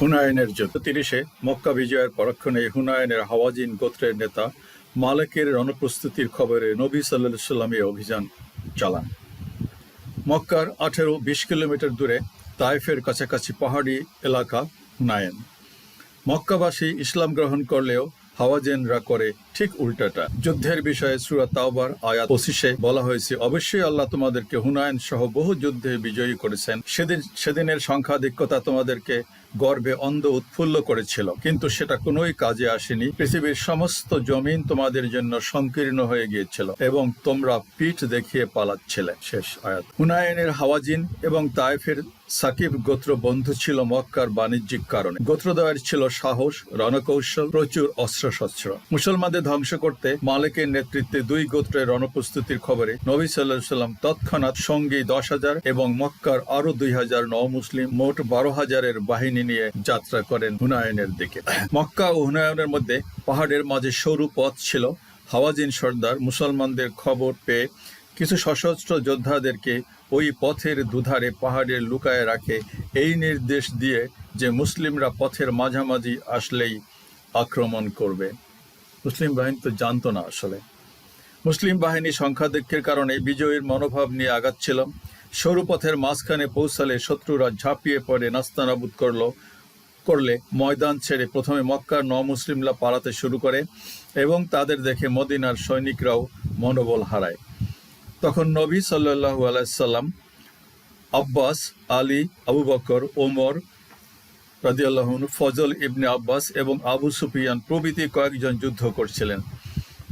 হুনায়নের যুদ্ধ তিরিশে মক্কা বিজয়ের পরক্ষণে হুনায়নের হাওয়াজিন গোত্রের নেতা মালেকের রণপ্রস্তুতির খবরে নবী সাল্লাহ সাল্লামে অভিযান চালান। মক্কার আঠেরো বিশ কিলোমিটার দূরে তাইফের কাছাকাছি পাহাড়ি এলাকা হুনায়ন। মক্কাবাসী ইসলাম গ্রহণ করলেও হাওয়াজেনরা করে ঠিক উল্টাটা। যুদ্ধের বিষয়ে সুরা তাওবার আয়াত পঁচিশে বলা হয়েছে, অবশ্যই আল্লাহ তোমাদেরকে হুনায়ন সহ বহু যুদ্ধে বিজয়ী করেছেন। সেদিন সেদিনের সংখ্যাধিক্যতা তোমাদেরকে গর্বে অন্ধ উৎফুল্ল করেছিল, কিন্তু সেটা কোনোই কাজে আসেনি। পৃথিবীর সমস্ত জমিন তোমাদের জন্য সংকীর্ণ হয়ে গিয়েছিল এবং তোমরা পিঠ দেখিয়ে পালাচ্ছিলে। শেষ আয়াত। হুনায়নের হাওয়াজিন এবং তাইফের সাকিব গোত্র বন্ধু ছিল মক্কার বাণিজ্যিক কারণে। গোত্রদ্বয়ের ছিল সাহস, রণকৌশল, প্রচুর অস্ত্রশস্ত্র। মুসলমানদের ধ্বংস করতে মালিকের নেতৃত্বে দুই গোত্রের রণপ্রস্তুতির খবরে নবী সাল্লাহ সাল্লাম তৎক্ষণাৎ সঙ্গী দশ হাজার এবং মক্কার আরও দুই হাজার ন মুসলিম মোট বারো হাজারের বাহিনী নিয়ে যাত্রা করেন হুনায়নের দিকে। মক্কা ও হুনায়নের মধ্যে পাহাড়ের মাঝে সরু পথ ছিল। হাওয়াজিন সর্দার মুসলমানদের খবর পেয়ে কিছু সশস্ত্র যোদ্ধাদেরকে ওই পথের দুধারে পাহাড়ে লুকায় রাখে। এই নির্দেশ দিয়ে যে মুসলিমরা পথের মাঝামাঝি আসলেই আক্রমণ করবে। মুসলিম বাহিনী তো জানতো না আসলে। মুসলিম বাহিনী সংখ্যাধিক্যের কারণে বিজয়ীর মনোভাব নিয়ে আগাচ্ছিল সরু পথের মাঝখানে পৌঁছালে শত্রুরা ঝাঁপিয়ে পড়ে নাস্তানাবুদ করল, করলে ময়দান ছেড়ে প্রথমে মক্কার ন মুসলিমরা পালাতে শুরু করে এবং তাদের দেখে মদিনার সৈনিকরাও মনোবল হারায়। তখন নবী সাল্লাহু আলাইসাল্লাম আব্বাস, আলী, আবু বকর, ওমর রাদিয়াল্লাহন ফজল ইবনে আব্বাস এবং আবু সুফিয়ান প্রভৃতি কয়েকজন যুদ্ধ করছিলেন।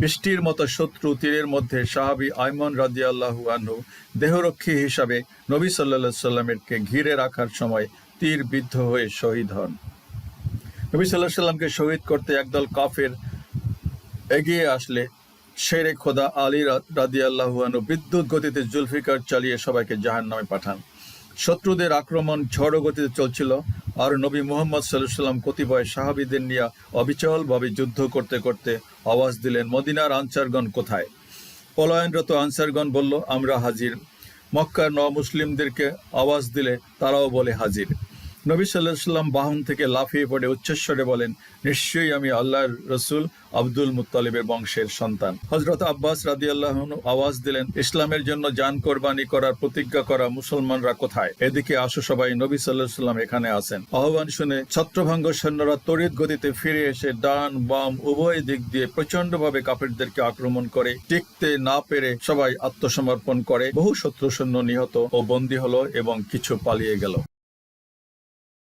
বৃষ্টির মতো শত্রু তীরের মধ্যে সাহাবি আইমন রাদিয়াল্লাহু আনহু দেহরক্ষী হিসাবে নবী সাল্লাহ সাল্লামেরকে ঘিরে রাখার সময় তীর বিদ্ধ হয়ে শহীদ হন। নবী সাল্লাহ সাল্লামকে শহীদ করতে একদল কাফের এগিয়ে আসলে শেরে খোদা আলী রাদিয়াল্লাহুয়ানু বিদ্যুৎ গতিতে জুলফিকার চালিয়ে সবাইকে জাহান নামে পাঠান। শত্রুদের আক্রমণ ঝড় গতিতে চলছিল, আর নবী মোহাম্মদ সাল্লাম কতিপয় সাহাবিদের নিয়ে অবিচলভাবে যুদ্ধ করতে করতে আওয়াজ দিলেন, মদিনার আনসারগণ কোথায়? পলায়নরত আনসারগণ বলল, আমরা হাজির। মক্কার ন মুসলিমদেরকে আওয়াজ দিলে তারাও বলে, হাজির। নবী সাল্লাহ সাল্লাম বাহন থেকে লাফিয়ে পড়ে উচ্চস্বরে বলেন, নিশ্চয়ই আমি আল্লাহর রসুল আব্দুল মুত্তালিবের বংশের সন্তান। হজরত আব্বাস রাদি আল্লাহ আওয়াজ দিলেন, ইসলামের জন্য যান কোরবানি করার প্রতিজ্ঞা করা মুসলমানরা কোথায়? এদিকে আসো সবাই, নবী সাল্লাহ সাল্লাম এখানে আছেন। আহ্বান শুনে ছত্রভঙ্গ সৈন্যরা তড়িৎ গতিতে ফিরে এসে ডান, বাম, উভয় দিক দিয়ে প্রচন্ডভাবে কাপেরদেরকে আক্রমণ করে, টিকতে না পেরে সবাই আত্মসমর্পণ করে। বহু শত্রু সৈন্য নিহত ও বন্দী হলো এবং কিছু পালিয়ে গেল।